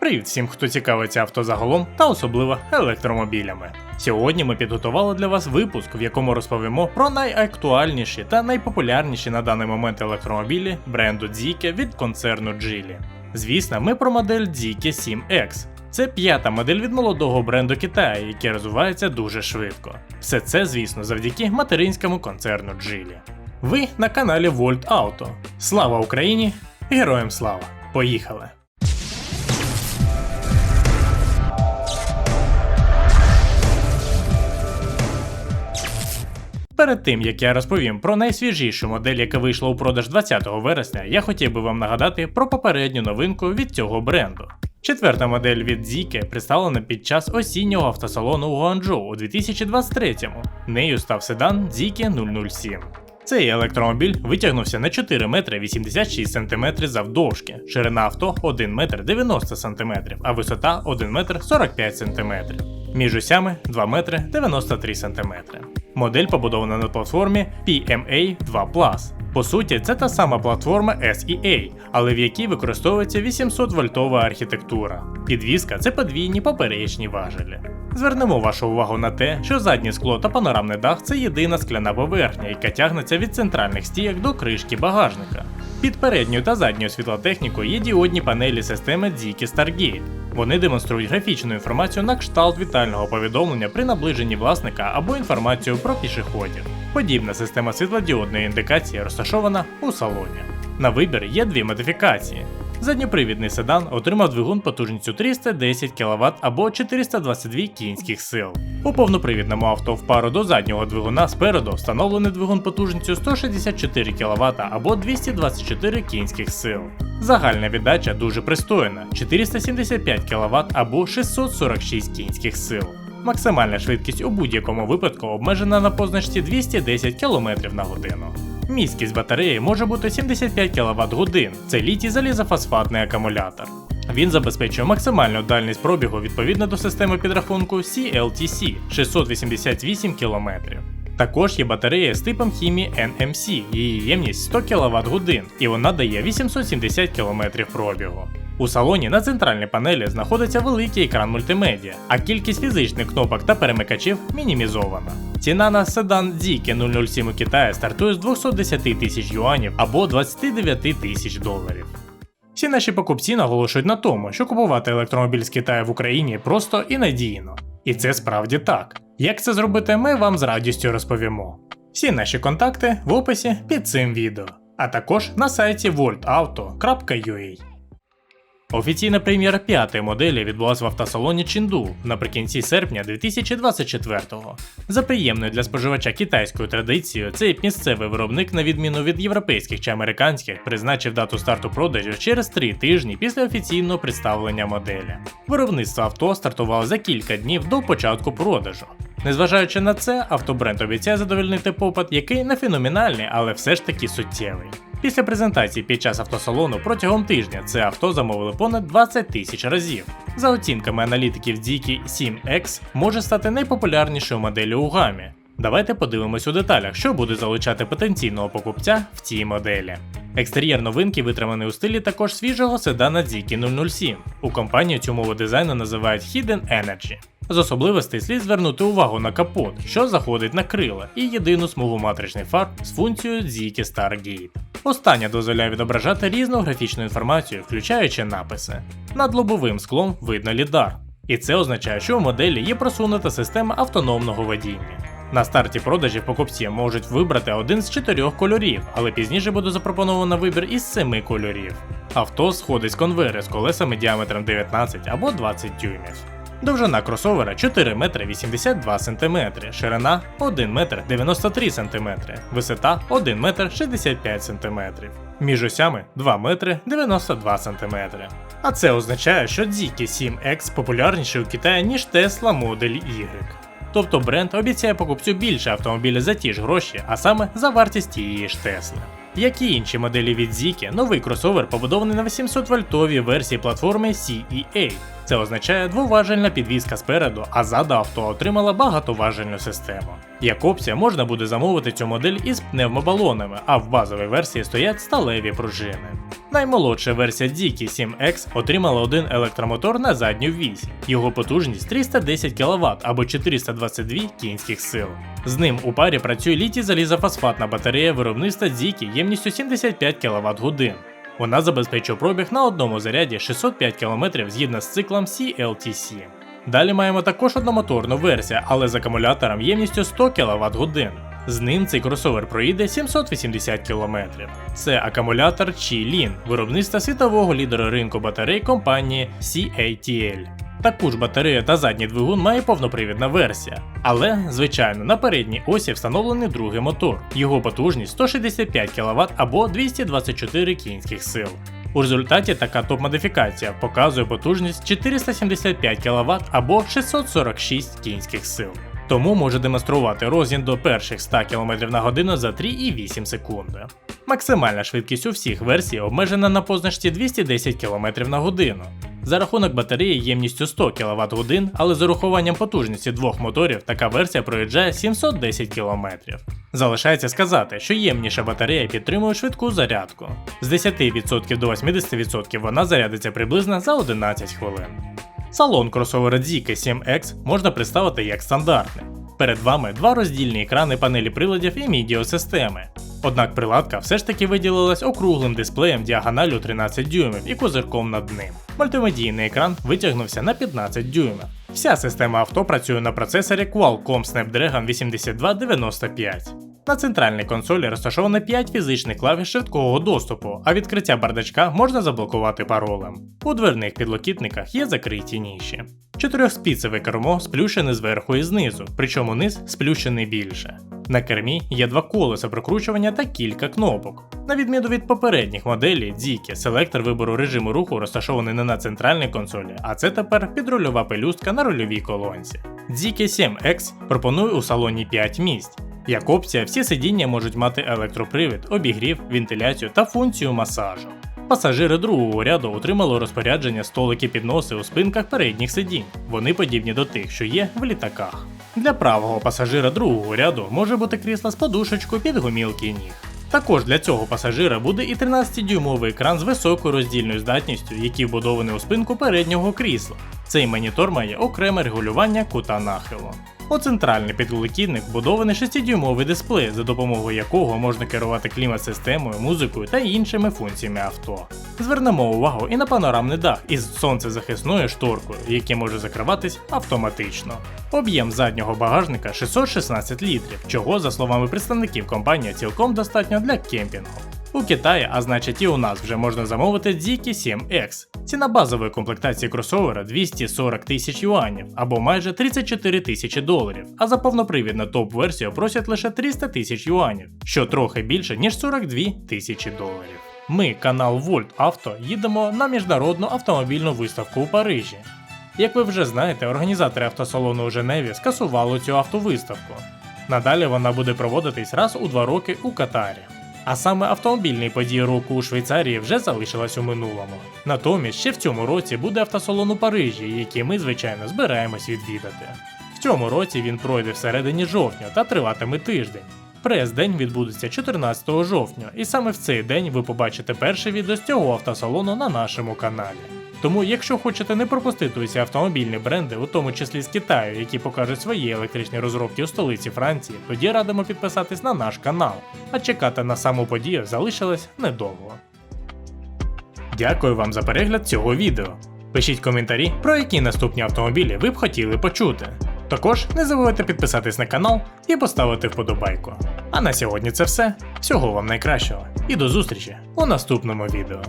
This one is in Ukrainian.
Привіт всім, хто цікавиться авто загалом та особливо електромобілями. Сьогодні ми підготували для вас випуск, в якому розповімо про найактуальніші та найпопулярніші на даний момент електромобілі бренду Дзіке від концерну Geely. Звісно, ми про модель Дзіке 7X. Це п'ята модель від молодого бренду Китаю, який розвивається дуже швидко. Все це, звісно, завдяки материнському концерну Geely. Ви на каналі Volt Auto. Слава Україні! Героям слава! Поїхали! Перед тим як я розповім про найсвіжішу модель, яка вийшла у продаж 20 вересня, я хотів би вам нагадати про попередню новинку від цього бренду. Четверта модель від Zike представлена під час осіннього автосалону у Гуанчжоу у 2023-му. Нею став седан Zike 007. Цей електромобіль витягнувся на 4 метри 86 см завдовжки, ширина авто 1 метр 90 см, а висота 1 метр 45 см. Між осями 2 метри 93 см. Модель побудована на платформі PMA 2 По суті, це та сама платформа SEA, але в якій використовується 800 вольтова архітектура. Підвізка це подвійні поперечні важелі. Звернемо вашу увагу на те, що заднє скло та панорамний дах це єдина скляна поверхня, яка тягнеться від центральних стійок до кришки багажника. Під передньою та задньою світлотехнікою є діодні панелі системи Ziki Stargate. Вони демонструють графічну інформацію на кшталт вітального повідомлення при наближенні власника або інформацію про пішоходів. Подібна система світлодіодної індикації розташована у салоні. На вибір є дві модифікації. Задньопривідний седан отримав двигун потужністю 310 кВт або 422 кінських сил. У повнопривідному авто в пару до заднього двигуна спереду встановлений двигун потужністю 164 кВт або 224 кінських сил. Загальна віддача дуже пристойна 475 кВт або 646 кінських сил. Максимальна швидкість у будь-якому випадку обмежена на позначці 210 км на годину. Міськість батареї може бути 75 кВт годин. Це літій залізофосфатний акумулятор. Він забезпечує максимальну дальність пробігу відповідно до системи підрахунку CLTC 688 км. Також є батарея з типом хімії NMC, її ємність 100 кВт годин, і вона дає 870 км пробігу. У салоні на центральній панелі знаходиться великий екран мультимедіа, а кількість фізичних кнопок та перемикачів мінімізована. Ціна на седан Zike 007 у Китаї стартує з 210 тисяч юанів або 29 тисяч доларів. Всі наші покупці наголошують на тому, що купувати електромобіль з Китаю в Україні просто і надійно. І це справді так. Як це зробити, ми вам з радістю розповімо. Всі наші контакти в описі під цим відео, а також на сайті voltauto.ua. Офіційна прем'єра п'ятої моделі відбулася в автосалоні Чінду наприкінці серпня 2024-го. За приємною для споживача китайською традицією, цей місцевий виробник, на відміну від європейських чи американських, призначив дату старту продажів через три тижні після офіційного представлення моделі. Виробництво авто стартувало за кілька днів до початку продажу. Незважаючи на це, автобренд обіцяє задовольнити попит, який не феноменальний, але все ж таки суттєвий. Після презентації під час автосалону протягом тижня це авто замовили понад 20 тисяч разів. За оцінками аналітиків Diki 7X може стати найпопулярнішою моделлю у гамі. Давайте подивимось у деталях, що буде залучати потенційного покупця в цій моделі. Екстер'єр новинки витриманий у стилі також свіжого седана Ziki 007. У компанії цю мову дизайну називають Hidden Energy. З особливостей слід звернути увагу на капот, що заходить на крила, і єдину смугу матричний фар з функцією Ziki Stargate. Остання дозволяє відображати різну графічну інформацію, включаючи написи. Над лобовим склом видно лідар. І це означає, що у моделі є просунута система автономного водіння. На старті продажів покупці можуть вибрати один з чотирьох кольорів, але пізніше буде запропоновано вибір із семи кольорів. Авто сходить з конвейери з колесами діаметром 19 або 20 дюймів. Довжина кросовера 4 метри 82 см, ширина 1 метр 93 см, висота 1 метр 65 см. Між осями 2 метри 92 см. А це означає, що Ziki 7X популярніший у Китаї, ніж Tesla Model Y. Тобто бренд обіцяє покупцю більше автомобіля за ті ж гроші, а саме за вартість тієї ж Тесли. Як і інші моделі від Ziki, новий кросовер побудований на 800 вольтовій версії платформи CEA. Це означає двоважельна підвізка спереду, а ззаду авто отримала багатоважельну систему. Як опція можна буде замовити цю модель із пневмобалонами, а в базовій версії стоять сталеві пружини. Наймолодша версія Diki 7X отримала один електромотор на задню вісь. Його потужність 310 кВт або 422 кінських сил. З ним у парі працює літій залізофосфатна батарея виробництва Diki ємністю 75 кВт годин. Вона забезпечує пробіг на одному заряді 605 км згідно з циклом CLTC. Далі маємо також одномоторну версію, але з акумулятором ємністю 100 кВт годин. З ним цей кросовер проїде 780 км. Це акумулятор Qilin, виробництва світового лідера ринку батарей компанії CATL. Таку ж батарею та задній двигун має повнопривідна версія. Але, звичайно, на передній осі встановлений другий мотор. Його потужність 165 кВт або 224 кінських сил. У результаті така топ-модифікація показує потужність 475 кВт або 646 кінських сил. Тому може демонструвати розгін до перших 100 км на годину за 3,8 секунди. Максимальна швидкість у всіх версій обмежена на позначці 210 км на годину. За рахунок батареї ємністю 100 кВт годин, але з урахуванням потужності двох моторів така версія проїжджає 710 км. Залишається сказати, що ємніша батарея підтримує швидку зарядку. З 10% до 80% вона зарядиться приблизно за 11 хвилин. Салон кросовера Zika 7X можна представити як стандартний. Перед вами два роздільні екрани панелі приладів і мідіосистеми. Однак приладка все ж таки виділилась округлим дисплеєм діагоналю 13 дюймів і козирком над ним. Мультимедійний екран витягнувся на 15 дюймів. Вся система авто працює на процесорі Qualcomm Snapdragon 8295. На центральній консолі розташовано 5 фізичних клавіш швидкого доступу, а відкриття бардачка можна заблокувати паролем. У дверних підлокітниках є закриті ніші. Чотирьохспіцеве кермо сплющене зверху і знизу, причому низ сплющений більше. На кермі є два колеса прокручування та кілька кнопок. На відміну від попередніх моделей, Дзіки, селектор вибору режиму руху розташований не на центральній консолі, а це тепер підрульова пелюстка на рульовій колонці. Дзіки 7X пропонує у салоні 5 місць. Як опція, всі сидіння можуть мати електропривід, обігрів, вентиляцію та функцію масажу. Пасажири другого ряду отримали розпорядження столики підноси у спинках передніх сидінь. Вони подібні до тих, що є в літаках. Для правого пасажира другого ряду може бути крісло з подушечкою під гумілки ніг. Також для цього пасажира буде і 13-дюймовий екран з високою роздільною здатністю, який вбудований у спинку переднього крісла. Цей монітор має окреме регулювання кута нахилу. У центральний підлокітник вбудований 6-дюймовий дисплей, за допомогою якого можна керувати клімат-системою, музикою та іншими функціями авто. Звернемо увагу і на панорамний дах із сонцезахисною шторкою, який може закриватись автоматично. Об'єм заднього багажника 616 літрів, чого, за словами представників компанії, цілком достатньо для кемпінгу. У Китаї, а значить і у нас вже можна замовити Ziki 7X. Ціна базової комплектації кросовера 240 тисяч юанів або майже 34 тисячі доларів, а за повнопривідну топ-версію просять лише 300 тисяч юанів, що трохи більше ніж 42 тисячі доларів. Ми, канал Volt Auto, їдемо на міжнародну автомобільну виставку у Парижі. Як ви вже знаєте, організатори автосалону у Женеві скасували цю автовиставку. Надалі вона буде проводитись раз у два роки у Катарі. А саме автомобільні події року у Швейцарії вже залишилась у минулому. Натомість ще в цьому році буде автосалон у Парижі, який ми, звичайно, збираємось відвідати. В цьому році він пройде всередині жовтня та триватиме тиждень. Прес-день відбудеться 14 жовтня, і саме в цей день ви побачите перше відео з цього автосалону на нашому каналі. Тому, якщо хочете не пропустити усі автомобільні бренди, у тому числі з Китаю, які покажуть свої електричні розробки у столиці Франції, тоді радимо підписатись на наш канал, а чекати на саму подію залишилось недовго. Дякую вам за перегляд цього відео. Пишіть коментарі, про які наступні автомобілі ви б хотіли почути. Також не забувайте підписатись на канал і поставити вподобайку. А на сьогодні це все. Всього вам найкращого і до зустрічі у наступному відео.